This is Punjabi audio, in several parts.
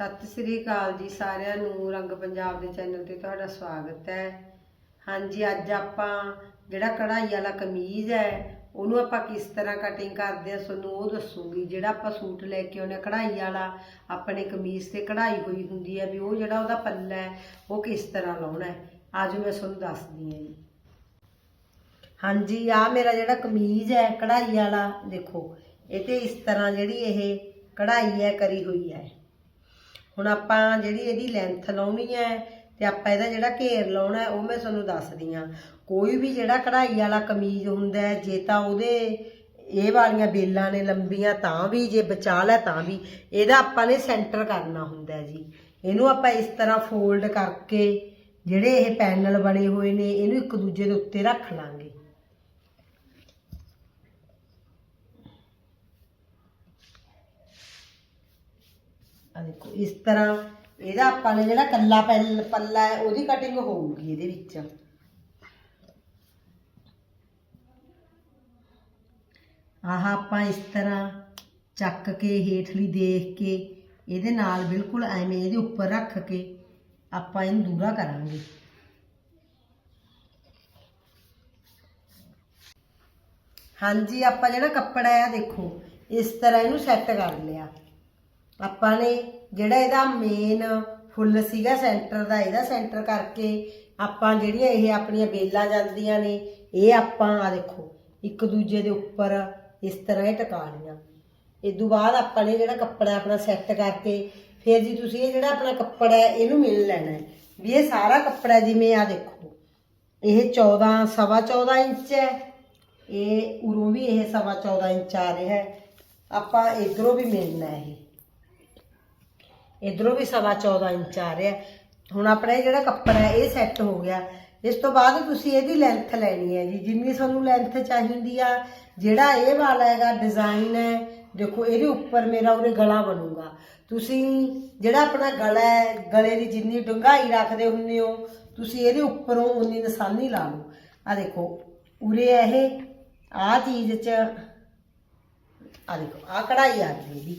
ਸਤਿ ਸ੍ਰੀ ਅਕਾਲ ਜੀ ਸਾਰਿਆਂ ਨੂੰ, ਰੰਗ ਪੰਜਾਬ ਦੇ ਚੈਨਲ ਤੇ ਤੁਹਾਡਾ ਸਵਾਗਤ ਹੈ। ਹਾਂਜੀ, ਅੱਜ ਆਪਾਂ ਜਿਹੜਾ ਕਢਾਈ ਵਾਲਾ ਕਮੀਜ਼ ਹੈ, ਉਹਨੂੰ ਆਪਾਂ ਕਿਸ ਤਰ੍ਹਾਂ ਕਟਿੰਗ ਕਰਦੇ ਆ, ਤੁਹਾਨੂੰ ਉਹ ਦੱਸੂਗੀ। ਜਿਹੜਾ ਆਪਾਂ ਸੂਟ ਲੈ ਕੇ ਆਉਨੇ ਕਢਾਈ ਵਾਲਾ, ਆਪਣੇ ਕਮੀਜ਼ ਤੇ ਕਢਾਈ ਹੋਈ ਹੁੰਦੀ ਹੈ ਵੀ ਉਹ ਜਿਹੜਾ ਉਹਦਾ ਪੱਲਾ ਹੈ, ਉਹ ਕਿਸ ਤਰ੍ਹਾਂ ਲਾਉਣਾ ਹੈ। ਅੱਜ ਮੈਂ ਤੁਹਾਨੂੰ ਦੱਸਦੀ ਹਾਂ ਜੀ। ਹਾਂਜੀ ਆ ਮੇਰਾ ਜਿਹੜਾ ਕਮੀਜ਼ ਹੈ ਕਢਾਈ ਵਾਲਾ, ਦੇਖੋ, ਇਹ ਤੇ ਇਸ ਤਰ੍ਹਾਂ ਜਿਹੜੀ ਇਹ ਕਢਾਈ ਹੈ, ਕਰੀ ਹੋਈ ਹੈ। ਹੁਣ ਆਪਾਂ ਜਿਹੜੀ ਇਹਦੀ ਲੈਂਥ ਲਾਉਣੀ ਹੈ ਤੇ ਆਪਾਂ ਇਹਦਾ ਜਿਹੜਾ ਘੇਰ ਲਾਉਣਾ ਉਹ ਮੈਂ ਤੁਹਾਨੂੰ ਦੱਸਦੀ ਹਾਂ। ਕੋਈ ਵੀ ਜਿਹੜਾ ਕਢਾਈ ਵਾਲਾ ਕਮੀਜ਼ ਹੁੰਦਾ ਹੈ, ਜੇ ਤਾਂ ਉਹਦੇ ਇਹ ਵਾਲੀਆਂ ਬੇਲਾਂ ਨੇ ਲੰਬੀਆਂ, ਤਾਂ ਵੀ ਜੇ ਬਚਾ ਲੈ ਤਾਂ ਵੀ। ਇਹਦਾ ਆਪਾਂ ਨੇ ਸੈਂਟਰ ਕਰਨਾ ਹੁੰਦਾ ਜੀ। ਇਹਨੂੰ ਆਪਾਂ ਇਸ ਤਰ੍ਹਾਂ ਫੋਲਡ ਕਰਕੇ ਜਿਹੜੇ ਇਹ ਪੈਨਲ ਬਣੇ ਹੋਏ ਨੇ, ਇਹਨੂੰ ਇੱਕ ਦੂਜੇ ਦੇ ਉੱਤੇ ਰੱਖ ਲਾਂਗੇ। ਆ ਦੇਖੋ, ਇਸ ਤਰ੍ਹਾਂ ਇਹਦਾ ਆਪਾਂ ਨੇ ਜਿਹੜਾ ਕੱਲਾ ਪੈਲ- ਪੱਲਾ ਹੈ, ਉਹਦੀ ਕਟਿੰਗ ਹੋਊਗੀ ਇਹਦੇ ਵਿੱਚ। ਆਹ ਆਪਾਂ ਇਸ ਤਰ੍ਹਾਂ ਚੱਕ ਕੇ, ਹੇਠਲੀ ਦੇਖ ਕੇ, ਇਹਦੇ ਨਾਲ ਬਿਲਕੁਲ ਐਵੇਂ ਇਹਦੇ ਉੱਪਰ ਰੱਖ ਕੇ ਆਪਾਂ ਇਹਨੂੰ ਦੂਰਾ ਕਰਾਂਗੇ। ਹਾਂਜੀ, ਆਪਾਂ ਜਿਹੜਾ ਕੱਪੜਾ ਹੈ ਦੇਖੋ, ਇਸ ਤਰ੍ਹਾਂ ਇਹਨੂੰ ਸੈੱਟ ਕਰ ਲਿਆ। ਆਪਾਂ ਨੇ ਜਿਹੜਾ ਇਹਦਾ ਮੇਨ ਫੁੱਲ ਸੀਗਾ ਸੈਂਟਰ ਦਾ, ਇਹਦਾ ਸੈਂਟਰ ਕਰਕੇ ਆਪਾਂ ਜਿਹੜੀਆਂ ਇਹ ਆਪਣੀਆਂ ਬੇਲਾਂ ਜਾਂਦੀਆਂ ਨੇ, ਇਹ ਆਪਾਂ ਆ ਦੇਖੋ, ਇੱਕ ਦੂਜੇ ਦੇ ਉੱਪਰ ਇਸ ਤਰ੍ਹਾਂ ਇਹ ਟਿਕਾ ਲਈਆਂ। ਇਸ ਤੋਂ ਬਾਅਦ ਆਪਾਂ ਨੇ ਜਿਹੜਾ ਕੱਪੜਾ ਆਪਣਾ ਸੈੱਟ ਕਰਕੇ, ਫਿਰ ਜੀ ਤੁਸੀਂ ਇਹ ਜਿਹੜਾ ਆਪਣਾ ਕੱਪੜਾ ਹੈ, ਇਹਨੂੰ ਮਿਲ ਲੈਣਾ ਹੈ। ਵੀ ਇਹ ਸਾਰਾ ਕੱਪੜਾ ਜਿਵੇਂ ਆ ਦੇਖੋ, ਇਹ 14 ਸਵਾ 14 ਇੰਚ ਹੈ। ਇਹ ਉਰੋਂ ਵੀ ਇਹ ਸਵਾ 14 ਇੰਚ ਆ ਰਿਹਾ ਹੈ। ਆਪਾਂ ਇਧਰੋਂ ਵੀ ਮਿਲਣਾ ਹੈ ਇਹ। ਇਧਰੋਂ ਵੀ ਸਵਾ 14 ਇੰਚ ਆ ਰਿਹਾ। ਹੁਣ ਆਪਣਾ ਇਹ ਜਿਹੜਾ ਕੱਪੜਾ ਹੈ, ਇਹ ਸੈੱਟ ਹੋ ਗਿਆ। ਇਸ ਤੋਂ ਬਾਅਦ ਤੁਸੀਂ ਇਹਦੀ ਲੈਂਥ ਲੈਣੀ ਹੈ ਜੀ। ਜਿੰਨੀ ਤੁਹਾਨੂੰ ਲੈਂਥ ਚਾਹੀਦੀ ਆ, ਜਿਹੜਾ ਇਹ ਵਾਲਾ ਹੈਗਾ ਡਿਜ਼ਾਈਨ ਹੈ, ਦੇਖੋ ਇਹਦੇ ਉੱਪਰ ਮੇਰਾ ਉਰੇ ਗਲਾ ਬਣੂਗਾ। ਤੁਸੀਂ ਜਿਹੜਾ ਆਪਣਾ ਗਲਾ ਹੈ, ਗਲੇ ਦੀ ਜਿੰਨੀ ਡੂੰਘਾਈ ਰੱਖਦੇ ਹੁੰਦੇ ਹੋ, ਤੁਸੀਂ ਇਹਦੇ ਉੱਪਰੋਂ ਉਨੀ ਨਿਸ਼ਾਨੀ ਲਾ ਲਓ। ਆ ਦੇਖੋ, ਉਰੇ ਇਹ ਆ ਚੀਜ਼ 'ਚ ਆ ਦੇਖੋ ਆ ਕਢਾਈ ਆ ਗਈ ਇਹਦੀ।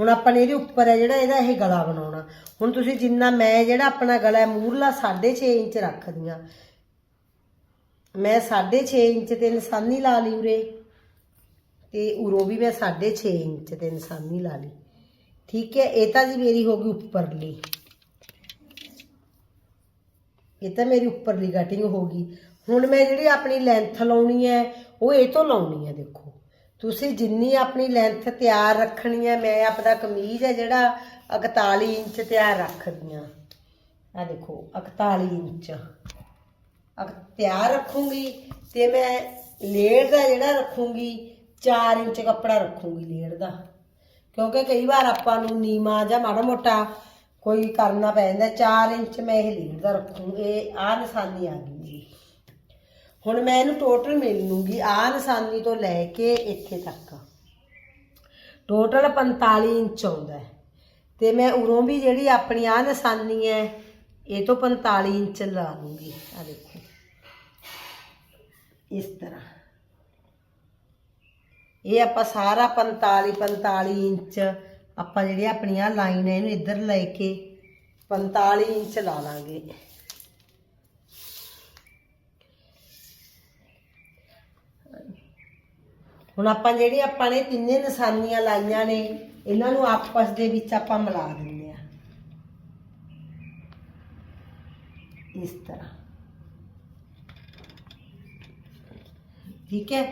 ਹੁਣ ਆਪਾਂ ਨੇ ਇਹਦੇ ਉੱਪਰ ਹੈ ਜਿਹੜਾ ਇਹਦਾ ਇਹ ਗਲਾ ਬਣਾਉਣਾ। ਹੁਣ ਤੁਸੀਂ ਜਿੰਨਾ ਮੈਂ ਜਿਹੜਾ ਆਪਣਾ ਗਲਾ ਹੈ, ਮੂਰਲਾ 6.5 ਇੰਚ ਰੱਖਦੀ ਹਾਂ। ਮੈਂ 6.5 ਇੰਚ ਤੇ ਨਿਸ਼ਾਨੀ ਲਾ ਲਈ ਉਰੇ। ਤੇ ਉਰੋਂ ਵੀ ਮੈਂ 6.5 ਇੰਚ ਤੇ ਨਿਸ਼ਾਨੀ ਲਾ ਲਈ। ਠੀਕ ਹੈ, ਇਹ ਤਾਂ ਜੀ ਮੇਰੀ ਹੋ ਗਈ ਉੱਪਰਲੀ। ਇਹ ਤਾਂ ਮੇਰੀ ਉੱਪਰਲੀ ਕਟਿੰਗ ਹੋ ਗਈ। ਹੁਣ ਮੈਂ ਜਿਹੜੀ ਆਪਣੀ ਲੈਂਥ ਲਾਉਣੀ ਹੈ, ਉਹ ਇਹ ਤੋਂ ਲਾਉਣੀ ਹੈ ਦੇਖੋ। ਤੁਸੀਂ ਜਿੰਨੀ ਆਪਣੀ ਲੈਂਥ ਤਿਆਰ ਰੱਖਣੀ ਹੈ, ਮੈਂ ਆਪਣਾ ਕਮੀਜ਼ ਹੈ ਜਿਹੜਾ 41 ਇੰਚ ਤਿਆਰ ਰੱਖਦੀ ਹਾਂ। ਆ ਦੇਖੋ 41 ਇੰਚ। ਅਗ ਤਿਆਰ ਰੱਖੂੰਗੀ ਤੇ ਮੈਂ ਲੇੜ ਦਾ ਜਿਹੜਾ ਰੱਖੂੰਗੀ 4 ਇੰਚ ਕੱਪੜਾ ਰੱਖੂੰਗੀ ਲੇੜ ਦਾ। ਕਿਉਂਕਿ ਕਈ ਵਾਰ ਆਪਾਂ ਨੂੰ ਨੀਮਾ ਜਾਂ ਮਾੜਾ ਮੋਟਾ ਕੋਈ ਕਰਨਾ ਪੈ ਜਾਂਦਾ 4 ਇੰਚ ਮੈਂ ਇਹ ਲੇੜ ਦਾ ਰੱਖੂ, ਇਹ ਆ ਨਿਸ਼ਾਨੀ ਆ ਗਈ ਜੀ। ਹੁਣ ਮੈਂ ਇਹਨੂੰ ਟੋਟਲ ਮਿਲ ਲੂੰਗੀ ਆ ਨਿਸ਼ਾਨੀ ਤੋਂ ਲੈ ਕੇ ਇੱਥੇ ਤੱਕ। ਟੋਟਲ 45 ਇੰਚ ਆਉਂਦਾ ਹੈ। ਤੇ ਮੈਂ ਉਰੋਂ ਵੀ ਜਿਹੜੀ ਆਪਣੀ ਆਹ ਨਿਸ਼ਾਨੀ ਹੈ, ਇਹ ਤੋਂ 45 ਇੰਚ ਲਾ ਲੂੰਗੀ। ਆ ਦੇਖੋ। ਇਸ ਤਰ੍ਹਾਂ। ਇਹ ਆਪਾਂ ਸਾਰਾ 45 45 ਇੰਚ ਆਪਾਂ ਜਿਹੜੀ ਆਪਣੀ ਆ ਲਾਈਨ ਹੈ ਇਹਨੂੰ ਇੱਧਰ ਲੈ ਕੇ 45 ਇੰਚ ਲਾ ਲਾਂਗੇ। ਹੁਣ ਆਪਾਂ ਜਿਹੜੀ ਆਪਾਂ ਨੇ ਤਿੰਨੇ ਨਿਸ਼ਾਨੀਆਂ ਲਾਈਆਂ ਨੇ, ਇਹਨਾਂ ਨੂੰ ਆਪਸ ਦੇ ਵਿੱਚ ਆਪਾਂ ਮਿਲਾ ਦਿੰਦੇ ਆ ਇਸ ਤਰ੍ਹਾਂ। ਠੀਕ ਹੈ?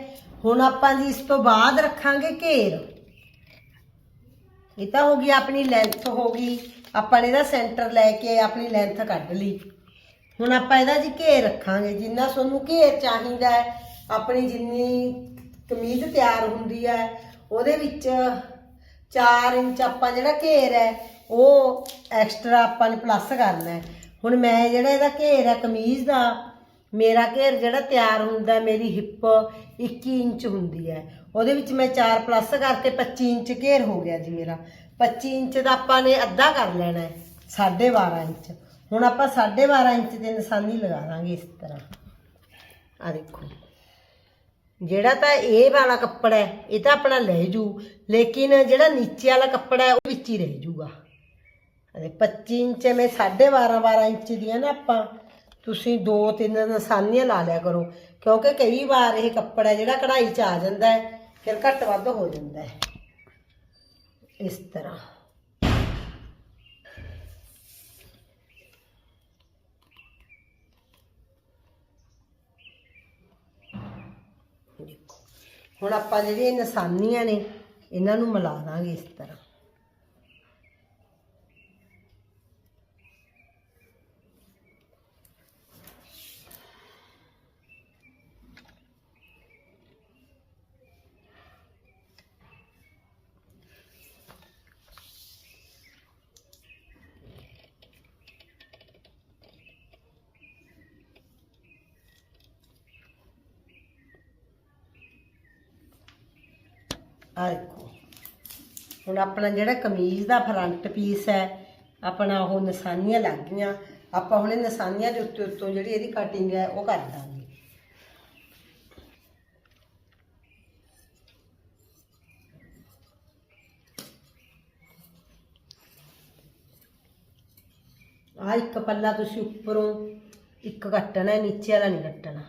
ਹੁਣ ਆਪਾਂ ਜੀ ਇਸ ਤੋਂ ਬਾਅਦ ਰੱਖਾਂਗੇ ਘੇਰ। ਇਹ ਤਾਂ ਹੋ ਗਈ, ਆਪਣੀ ਲੈਂਥ ਹੋ ਗਈ। ਆਪਾਂ ਨੇ ਇਹਦਾ ਸੈਂਟਰ ਲੈ ਕੇ ਆਪਣੀ ਲੈਂਥ ਕੱਢ ਲਈ। ਹੁਣ ਆਪਾਂ ਇਹਦਾ ਜੀ ਘੇਰ ਰੱਖਾਂਗੇ। ਜਿੰਨਾ ਤੁਹਾਨੂੰ ਘੇਰ ਚਾਹੀਦਾ ਹੈ, ਆਪਣੀ ਜਿੰਨੀ ਕਮੀਜ਼ ਤਿਆਰ ਹੁੰਦੀ ਹੈ, ਉਹਦੇ ਵਿੱਚ 4 ਇੰਚ ਆਪਾਂ ਜਿਹੜਾ ਘੇਰ ਹੈ, ਉਹ ਐਕਸਟਰਾ ਆਪਾਂ ਨੇ ਪਲੱਸ ਕਰਨਾ ਹੈ। ਹੁਣ ਮੈਂ ਜਿਹੜਾ ਇਹਦਾ ਘੇਰ ਹੈ ਕਮੀਜ਼ ਦਾ, ਮੇਰਾ ਘੇਰ ਜਿਹੜਾ ਤਿਆਰ ਹੁੰਦਾ ਮੇਰੀ ਹਿੱਪ 21 ਇੰਚ ਹੁੰਦੀ ਹੈ। ਉਹਦੇ ਵਿੱਚ ਮੈਂ 4 ਪਲੱਸ ਕਰਕੇ 25 ਇੰਚ ਘੇਰ ਹੋ ਗਿਆ ਜੀ ਮੇਰਾ। 25 ਇੰਚ ਦਾ ਆਪਾਂ ਨੇ ਅੱਧਾ ਕਰ ਲੈਣਾ ਹੈ 12.5 ਇੰਚ। ਹੁਣ ਆਪਾਂ 12.5 ਇੰਚ ਤੇ ਨਿਸ਼ਾਨੀ ਲਗਾ ਦਾਂਗੇ ਇਸ ਤਰ੍ਹਾਂ। ਆ ਦੇਖੋ। ਜਿਹੜਾ ਤਾਂ ਇਹ ਵਾਲਾ ਕੱਪੜਾ ਹੈ, ਇਹ ਤਾਂ ਆਪਣਾ ਲੈ ਜੂ, ਲੇਕਿਨ ਜਿਹੜਾ ਨੀਚੇ ਵਾਲਾ ਕੱਪੜਾ ਹੈ, ਉਹ ਵਿੱਚ ਹੀ ਰਹਿ ਜੂਗਾ। ਅਰੇ 25 ਇੰਚ ਮੈਂ 12.5 12 ਇੰਚ ਦੀਆਂ ਨਾ ਆਪਾਂ, ਤੁਸੀਂ ਦੋ ਤਿੰਨ ਨਿਸ਼ਾਨੀਆਂ ਲਾ ਲਿਆ ਕਰੋ, ਕਿਉਂਕਿ ਕਈ ਵਾਰ ਇਹ ਕੱਪੜਾ ਜਿਹੜਾ ਕਢਾਈ ਚ ਆ ਜਾਂਦਾ ਹੈ, ਫਿਰ ਘੱਟ ਵੱਧ ਹੋ ਜਾਂਦਾ ਹੈ। ਇਸ ਤਰ੍ਹਾਂ ਦੇਖੋ ਹੁਣ ਆਪਾਂ ਜਿਹੜੀਆਂ ਇਹ ਨਿਸ਼ਾਨੀਆਂ ਨੇ ਇਹਨਾਂ ਨੂੰ ਮਿਲਾ ਦਾਂਗੇ ਇਸ ਤਰ੍ਹਾਂ। ਆ ਦੇਖੋ। ਹੁਣ ਆਪਣਾ ਜਿਹੜਾ ਕਮੀਜ਼ ਦਾ ਫਰੰਟ ਪੀਸ ਹੈ, ਆਪਣਾ ਉਹ ਨਿਸ਼ਾਨੀਆਂ ਲੱਗ ਗਈਆਂ। ਆਪਾਂ ਹੁਣ ਇਹ ਨਿਸ਼ਾਨੀਆਂ ਦੇ ਉੱਤੇ ਉੱਤੋਂ ਜਿਹੜੀ ਇਹਦੀ ਕਟਿੰਗ ਹੈ, ਉਹ ਕਰ ਦਾਂਗੇ। ਆ ਇੱਕ ਪੱਲਾ ਤੁਸੀਂ ਉੱਪਰੋਂ ਇੱਕ ਕੱਟਣਾ ਹੈ, ਨੀਚੇ ਵਾਲਾ ਨਹੀਂ ਕੱਟਣਾ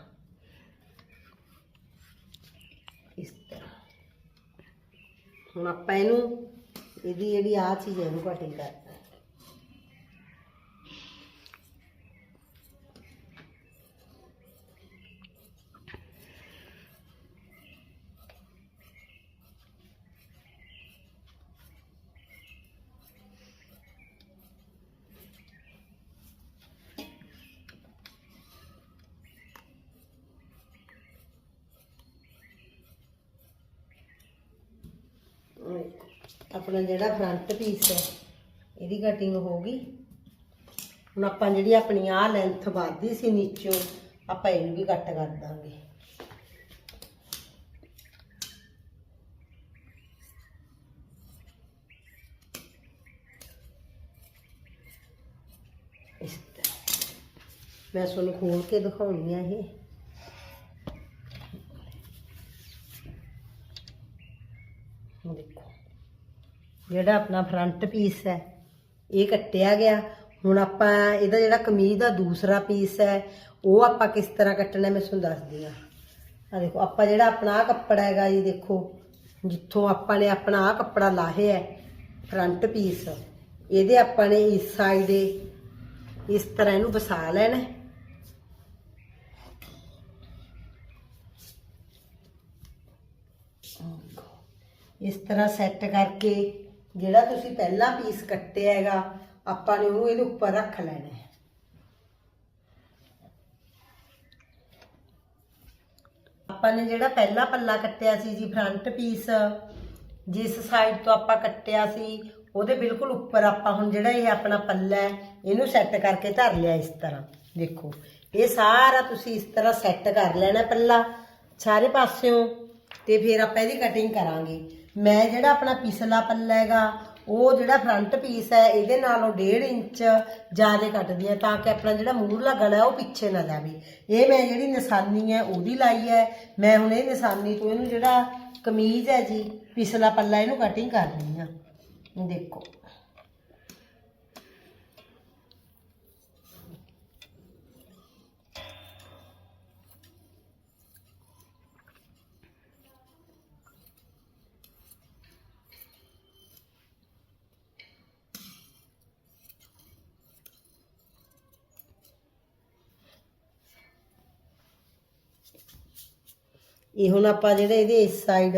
ਇਸ ਤਰ੍ਹਾਂ ਹੁਣ ਆਪਾਂ ਇਹਨੂੰ ਇਹਦੀ ਜਿਹੜੀ ਆ ਚੀਜ਼ ਹੈ ਇਹਨੂੰ ਕਟਿੰਗ ਕਰਨਾ ਆਪਣਾ ਜਿਹੜਾ ਫਰੰਟ ਪੀਸ ਹੈ, ਇਹਦੀ ਕਟਿੰਗ ਹੋ ਗਈ ਹੁਣ ਆਪਾਂ ਜਿਹੜੀ ਆਪਣੀ ਆਹ ਲੈਂਥ ਵੱਧਦੀ ਸੀ ਨੀਚੋਂ, ਆਪਾਂ ਇਹਨੂੰ ਵੀ ਕੱਟ ਕਰ ਦਾਂਗੇ। ਇਸ ਤਰ੍ਹਾਂ। ਮੈਂ ਤੁਹਾਨੂੰ ਖੋਲ ਕੇ ਦਿਖਾਉਣੀ ਆ ਇਹ। ਹੁਣ ਦੇਖੋ। ਜਿਹੜਾ ਆਪਣਾ ਫਰੰਟ ਪੀਸ ਹੈ, ਇਹ ਕੱਟਿਆ ਗਿਆ। ਹੁਣ ਆਪਾਂ ਇਹਦਾ ਜਿਹੜਾ ਕਮੀਜ਼ ਦਾ ਦੂਸਰਾ ਪੀਸ ਹੈ, ਉਹ ਆਪਾਂ ਕਿਸ ਤਰ੍ਹਾਂ ਕੱਟਣਾ ਮੈਂ ਤੁਹਾਨੂੰ ਦੱਸਦੀ ਆ ਆ ਦੇਖੋ, ਆਪਾਂ ਜਿਹੜਾ ਆਪਣਾ ਆਹ ਕੱਪੜਾ ਹੈਗਾ ਜੀ, ਦੇਖੋ, ਜਿੱਥੋਂ ਆਪਾਂ ਨੇ ਆਪਣਾ ਆਹ ਕੱਪੜਾ ਲਾਹਿਆ ਹੈ ਫਰੰਟ ਪੀਸ ਇਹਦੇ ਆਪਾਂ ਨੇ ਇਸ ਸਾਈਡ ਦੇ ਇਸ ਤਰ੍ਹਾਂ ਇਹਨੂੰ ਵਸਾ ਲੈਣਾ ਇਸ ਤਰ੍ਹਾਂ ਸੈੱਟ ਕਰਕੇ ਜਿਹੜਾ ਤੁਸੀਂ ਪਹਿਲਾ ਪੀਸ ਕੱਟਿਆ ਹੈਗਾ, ਆਪਾਂ ਨੇ ਉਹਨੂੰ ਇਹਦੇ ਉੱਪਰ ਰੱਖ ਲੈਣਾ ਹੈ। ਆਪਾਂ ਨੇ ਜਿਹੜਾ ਪਹਿਲਾ ਪੱਲਾ ਕੱਟਿਆ ਸੀ ਜੀ ਫਰੰਟ ਪੀਸ ਜਿਸ ਸਾਈਡ ਤੋਂ ਆਪਾਂ ਕੱਟਿਆ ਸੀ, ਉਹਦੇ ਬਿਲਕੁਲ ਉੱਪਰ ਆਪਾਂ ਹੁਣ ਜਿਹੜਾ ਇਹ ਆਪਣਾ ਪੱਲਾ ਹੈ, ਇਹਨੂੰ ਸੈੱਟ ਕਰਕੇ ਧਰ ਲਿਆ ਇਸ ਤਰ੍ਹਾਂ। ਦੇਖੋ, ਇਹ ਸਾਰਾ ਤੁਸੀਂ ਇਸ ਤਰ੍ਹਾਂ ਸੈੱਟ ਕਰ ਲੈਣਾ ਪੱਲਾ ਸਾਰੇ ਪਾਸਿਓਂ, ਤੇ ਫਿਰ ਆਪਾਂ ਇਹਦੀ ਕਟਿੰਗ ਕਰਾਂਗੇ। ਮੈਂ ਜਿਹੜਾ ਆਪਣਾ ਪਿਛਲਾ ਪੱਲਾ ਹੈਗਾ, ਉਹ ਜਿਹੜਾ ਫਰੰਟ ਪੀਸ ਹੈ, ਇਹਦੇ ਨਾਲੋਂ 1.5 ਇੰਚ ਜ਼ਿਆਦਾ ਕੱਟਦੀ ਹਾਂ ਤਾਂ ਕਿ ਆਪਣਾ ਜਿਹੜਾ ਮੂਹਰਲਾ ਗਲਾ ਹੈ, ਉਹ ਪਿੱਛੇ ਨਾ ਜਾਵੇ। ਇਹ ਮੈਂ ਜਿਹੜੀ ਨਿਸ਼ਾਨੀ ਹੈ, ਉਹਦੀ ਲਾਈ ਹੈ। ਮੈਂ ਹੁਣ ਇਹ ਨਿਸ਼ਾਨੀ ਤੋਂ ਇਹਨੂੰ ਜਿਹੜਾ ਕਮੀਜ਼ ਹੈ ਜੀ, ਪਿਛਲਾ ਪੱਲਾ ਇਹਨੂੰ ਕਟਿੰਗ ਕਰਨੀ ਆ ਦੇਖੋ। ਇਹ ਹੁਣ ਆਪਾਂ ਜਿਹੜਾ ਇਹਦੇ ਇਸ ਸਾਈਡ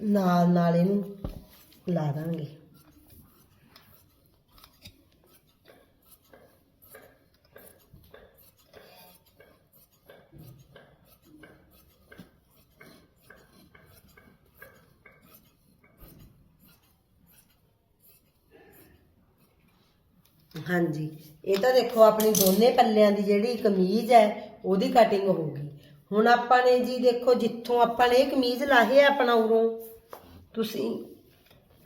ਨਾਲ ਨਾਲ ਇਹਨੂੰ ਲਾ ਦਾਂਗੇ। ਹਾਂਜੀ, ਇਹ ਤਾਂ ਦੇਖੋ ਆਪਣੀ ਦੋਨੇ ਪੱਲਿਆਂ ਦੀ ਜਿਹੜੀ ਕਮੀਜ਼ ਹੈ, ਉਹਦੀ ਕਟਿੰਗ ਹੋ ਗਈ। ਹੁਣ ਆਪਾਂ ਨੇ ਜੀ ਦੇਖੋ ਜਿੱਥੋਂ ਆਪਾਂ ਨੇ ਇਹ ਕਮੀਜ਼ ਲਾਹੇ ਆਪਣਾ ਉਰੋਂ। ਤੁਸੀਂ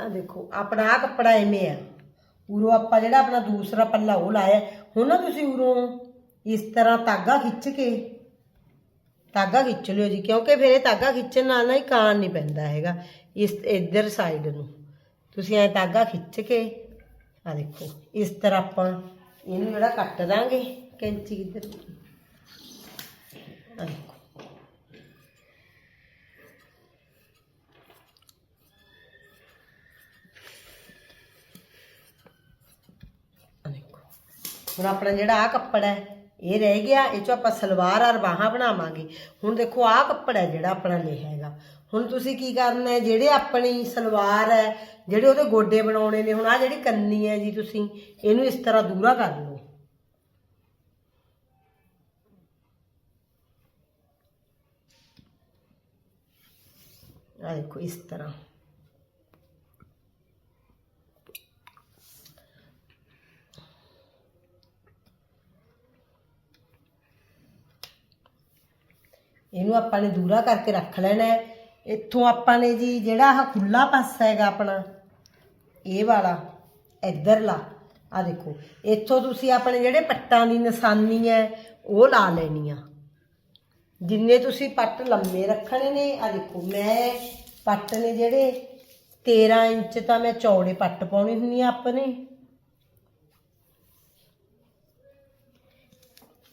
ਆ ਦੇਖੋ, ਆਪਣਾ ਆ ਕੱਪੜਾ ਐਵੇਂ ਆ। ਉਰੋਂ ਆਪਾਂ ਜਿਹੜਾ ਆਪਣਾ ਦੂਸਰਾ ਪੱਲਾ ਉਹ ਲਾਇਆ। ਹੁਣ ਨਾ ਤੁਸੀਂ ਉਰੋਂ ਇਸ ਤਰ੍ਹਾਂ ਧਾਗਾ ਖਿੱਚ ਕੇ, ਧਾਗਾ ਖਿੱਚ ਲਿਓ ਜੀ, ਕਿਉਂਕਿ ਫਿਰ ਇਹ ਧਾਗਾ ਖਿੱਚਣ ਨਾਲ ਨਾ ਹੀ ਕਾਣ ਨਹੀਂ ਪੈਂਦਾ ਹੈਗਾ, ਇਸ ਇੱਧਰ ਸਾਈਡ ਨੂੰ। ਤੁਸੀਂ ਐ ਧਾਗਾ ਖਿੱਚ ਕੇ ਆ ਦੇਖੋ, ਇਸ ਤਰ੍ਹਾਂ ਆਪਾਂ ਇਹਨੂੰ ਜਿਹੜਾ ਕੱਟ ਦਾਂਗੇ, ਕੈਂਚੀ ਕਿੱਧਰ? ਆ ਦੇਖੋ। ਹੁਣ ਆਪਣਾ ਜਿਹੜਾ ਆ ਕੱਪੜਾ ਹੈ, ਇਹ ਰਹਿ ਗਿਆ, ਇਹ ਚੋਂ ਆਪਾਂ ਸਲਵਾਰ ਔਰ ਬਾਹਾਂ ਬਣਾਵਾਂਗੇ। ਹੁਣ ਦੇਖੋ ਆ ਕੱਪੜਾ ਹੈ ਜਿਹੜਾ ਆਪਣਾ ਲਿਆ ਹੈਗਾ। ਹੁਣ ਤੁਸੀਂ ਕੀ ਕਰਨਾ ਹੈ, ਜਿਹੜੇ ਆਪਣੀ ਸਲਵਾਰ ਹੈ, ਜਿਹੜੇ ਉਹਦੇ ਗੋਡੇ ਬਣਾਉਣੇ ਨੇ, ਹੁਣ ਆ ਜਿਹੜੀ ਕੰਨੀ ਹੈ ਜੀ ਤੁਸੀਂ, ਇਹਨੂੰ ਇਸ ਤਰ੍ਹਾਂ ਦੂਰਾ ਕਰ ਲਓ। ਆ ਦੇਖੋ, ਇਸ ਤਰ੍ਹਾਂ। ਇਹਨੂੰ ਆਪਾਂ ਨੇ ਦੂਰਾ ਕਰਕੇ ਰੱਖ ਲੈਣਾ ਹੈ। ਇੱਥੋਂ ਆਪਾਂ ਨੇ ਜੀ ਜਿਹੜਾ ਆਹ ਖੁੱਲਾ ਪਾਸਾ ਹੈਗਾ ਆਪਣਾ, ਇਹ ਵਾਲਾ, ਇੱਧਰਲਾ ਆ ਦੇਖੋ। ਇੱਥੋਂ ਤੁਸੀਂ ਆਪਣੇ ਜਿਹੜੇ ਪੱਟਾਂ ਦੀ ਨਿਸ਼ਾਨੀ ਹੈ, ਉਹ ਲਾ ਲੈਣੀ ਆ। ਜਿੰਨੇ ਤੁਸੀਂ ਪੱਟ ਲੰਮੇ ਰੱਖਣੇ ਨੇ ਆ ਦੇਖੋ, ਮੈਂ ਪੱਟ ਨੇ ਜਿਹੜੇ 13 ਇੰਚ ਤਾਂ ਮੈਂ ਚੌੜੇ ਪੱਟ ਪਾਉਣੇ ਹੁੰਦੀ ਆ ਆਪਣੇ।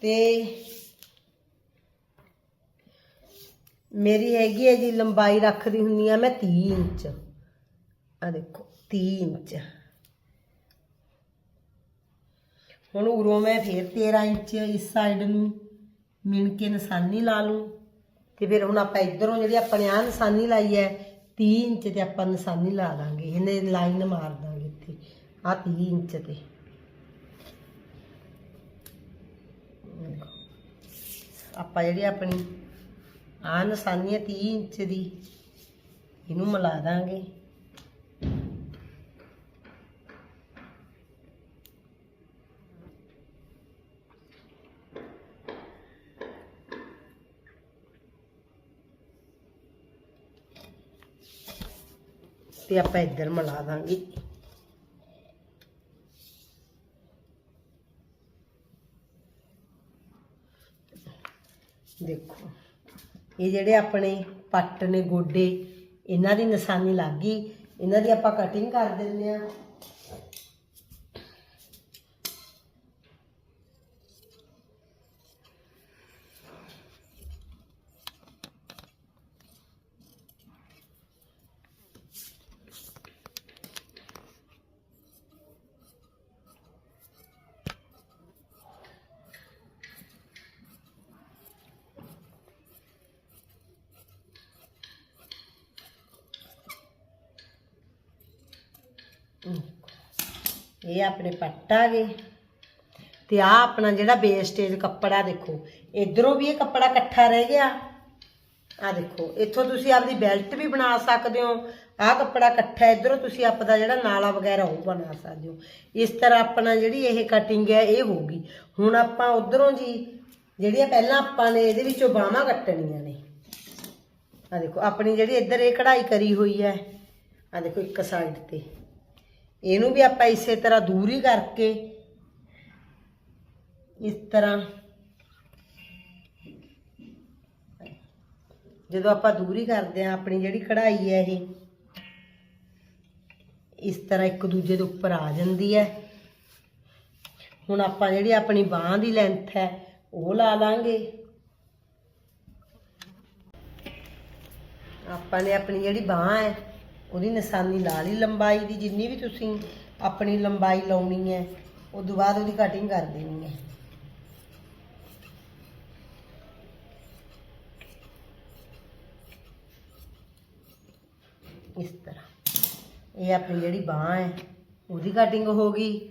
ਤੇ ਮੇਰੀ ਹੈਗੀ ਹੈ ਜੀ, ਲੰਬਾਈ ਰੱਖਦੀ ਹੁੰਦੀ ਆ ਮੈਂ 30 ਇੰਚ। ਆ ਦੇਖੋ 30 ਇੰਚ। ਹੁਣ ਉਰੋਂ ਮੈਂ ਫੇਰ 13 ਇੰਚ ਇਸ ਸਾਈਡ ਨੂੰ ਮਿਣ ਕੇ ਨਿਸ਼ਾਨੀ ਲਾ ਲੂੰ। ਤੇ ਫਿਰ ਹੁਣ ਆਪਾਂ ਇਧਰੋਂ ਜਿਹੜੀ ਆਪਣੇ ਆ ਨਿਸ਼ਾਨੀ ਲਾਈ ਹੈ 30 ਇੰਚ ਤੇ ਆਪਾਂ ਨਿਸ਼ਾਨੀ ਲਾ ਦਾਂਗੇ। ਇਹਨੇ ਲਾਈਨ ਮਾਰ ਦਾਂਗੇ ਇੱਥੇ ਆ 30 ਇੰਚ ਤੇ। ਆਪਾਂ ਜਿਹੜੀ ਆਪਣੀ ਆ ਨਿਸ਼ਾਨੀ 30 ਇੰਚ ਦੀ। ਇਹਨੂੰ ਮਿਲਾ ਦਾਂਗੇ। ਤੇ ਆਪਾਂ ਇੱਧਰ ਮਿਲਾ ਦਾਂਗੇ। ਦੇਖੋ। ਇਹ ਜਿਹੜੇ ਆਪਣੇ ਪੱਟ ਨੇ ਗੋਡੇ, ਇਹਨਾਂ ਦੀ ਨਿਸ਼ਾਨੀ ਲੱਗ ਗਈ। ਇਹਨਾਂ ਦੀ ਆਪਾਂ ਕਟਿੰਗ ਕਰ ਦਿੰਦੇ ਆ ਇਹ ਆਪਣੇ ਪੱਟ ਆ ਗਏ। ਤੇ ਆ ਆਪਣਾ ਜਿਹੜਾ ਵੇਸਟੇਜ ਕੱਪੜਾ ਦੇਖੋ। ਇਧਰੋਂ ਵੀ ਇਹ ਕੱਪੜਾ ਇਕੱਠਾ ਰਹਿ ਗਿਆ। ਆ ਦੇਖੋ, ਇੱਥੋਂ ਤੁਸੀਂ ਆਪਦੀ ਬੈਲਟ ਵੀ ਬਣਾ ਸਕਦੇ ਹੋ। ਆ ਕੱਪੜਾ ਇਕੱਠਾ ਇਧਰੋਂ ਤੁਸੀਂ ਆਪਦਾ ਜਿਹੜਾ ਨਾਲਾ ਵਗੈਰਾ ਉਹ ਬਣਾ ਸਕਦੇ ਹੋ। ਇਸ ਤਰ੍ਹਾਂ ਆਪਣਾ ਜਿਹੜੀ ਇਹ ਕਟਿੰਗ ਹੈ, ਇਹ ਹੋਊਗੀ। ਹੁਣ ਆਪਾਂ ਉਧਰੋਂ ਜੀ, ਜਿਹੜੀਆਂ ਪਹਿਲਾਂ ਆਪਾਂ ਨੇ, ਇਹਦੇ ਵਿੱਚੋਂ ਬਾਹਾਂ ਕੱਟਣੀਆਂ ਨੇ। ਆ ਦੇਖੋ, ਆਪਣੀ ਜਿਹੜੀ ਇੱਧਰ ਇਹ ਕਢਾਈ ਕਰੀ ਹੋਈ ਹੈ ਆ ਦੇਖੋ ਇੱਕ ਸਾਈਡ ਤੇ। ਇਹਨੂੰ ਵੀ ਆਪਾਂ ਇਸੇ ਤਰ੍ਹਾਂ ਦੂਰੀ ਕਰਕੇ ਇਸ ਤਰ੍ਹਾਂ ਜਦੋਂ ਆਪਾਂ ਦੂਰੀ ਕਰਦੇ ਆ ਆਪਣੀ ਜਿਹੜੀ ਕਢਾਈ ਹੈ ਇਹ, ਇਸ ਤਰ੍ਹਾਂ ਇੱਕ ਦੂਜੇ ਦੇ ਉੱਪਰ ਆ ਜਾਂਦੀ ਹੈ। ਹੁਣ ਆਪਾਂ ਜਿਹੜੀ ਆਪਣੀ ਬਾਹ ਦੀ ਲੈਂਥ ਹੈ, ਉਹ ਲਾ ਲਾਂਗੇ। ਆਪਾਂ ਨੇ ਆਪਣੀ ਜਿਹੜੀ ਬਾਹ ਹੈ ਉਹਦੀ ਨਿਸ਼ਾਨੀ ਲਾ ਲਈ ਲੰਬਾਈ ਦੀ, ਜਿੰਨੀ ਵੀ ਤੁਸੀਂ ਆਪਣੀ ਲੰਬਾਈ ਲਾਉਣੀ ਹੈ, ਉਸ ਤੋਂ ਬਾਅਦ ਉਹਦੀ ਕਟਿੰਗ ਕਰ ਦੇਣੀ ਹੈ। ਇਸ ਤਰ੍ਹਾਂ। ਇਹ ਆਪਣੀ ਜਿਹੜੀ ਬਾਹ ਹੈ, ਉਹਦੀ ਕਟਿੰਗ ਹੋ ਗਈ।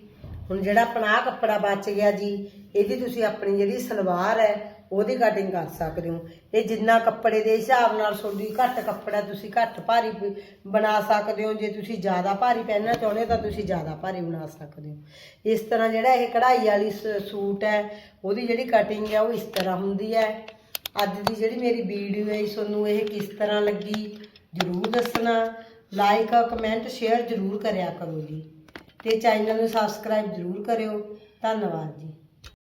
ਹੁਣ ਜਿਹੜਾ ਆਪਣਾ ਕੱਪੜਾ ਬਚ ਗਿਆ ਜੀ, ਇਹਦੀ ਤੁਸੀਂ ਆਪਣੀ ਜਿਹੜੀ ਸਲਵਾਰ ਹੈ ਉਹਦੀ ਕਟਿੰਗ ਕਰ ਸਕਦੇ ਹੋ। ਇਹ ਜਿੰਨਾ ਕੱਪੜੇ ਦੇ ਹਿਸਾਬ ਨਾਲ ਤੁਹਾਡੀ ਘੱਟ ਕੱਪੜਾ ਤੁਸੀਂ ਘੱਟ ਭਾਰੀ ਬ- ਬਣਾ ਸਕਦੇ ਹੋ। ਜੇ ਤੁਸੀਂ ਜ਼ਿਆਦਾ ਭਾਰੀ ਪਹਿਨਣਾ ਚਾਹੁੰਦੇ ਹੋ ਤਾਂ ਤੁਸੀਂ ਜ਼ਿਆਦਾ ਭਾਰੀ ਬਣਾ ਸਕਦੇ ਹੋ। ਇਸ ਤਰ੍ਹਾਂ ਜਿਹੜਾ ਇਹ ਕਢਾਈ ਵਾਲੀ ਸ- ਸੂਟ ਹੈ, ਉਹਦੀ ਜਿਹੜੀ ਕਟਿੰਗ ਹੈ ਉਹ ਇਸ ਤਰ੍ਹਾਂ ਹੁੰਦੀ ਹੈ। ਅੱਜ ਦੀ ਜਿਹੜੀ ਮੇਰੀ ਵੀਡੀਓ ਹੈ ਤੁਹਾਨੂੰ ਇਹ ਕਿਸ ਤਰ੍ਹਾਂ ਲੱਗੀ, ਜਰੂਰ ਦੱਸਣਾ। ਲਾਈਕ ਕਮੈਂਟ ਸ਼ੇਅਰ ਜਰੂਰ ਕਰਿਆ ਕਰੋ ਜੀ। ਤੇ ਚੈਨਲ ਨੂੰ ਸਬਸਕ੍ਰਾਈਬ ਜਰੂਰ ਕਰਿਓ। ਧੰਨਵਾਦ ਜੀ।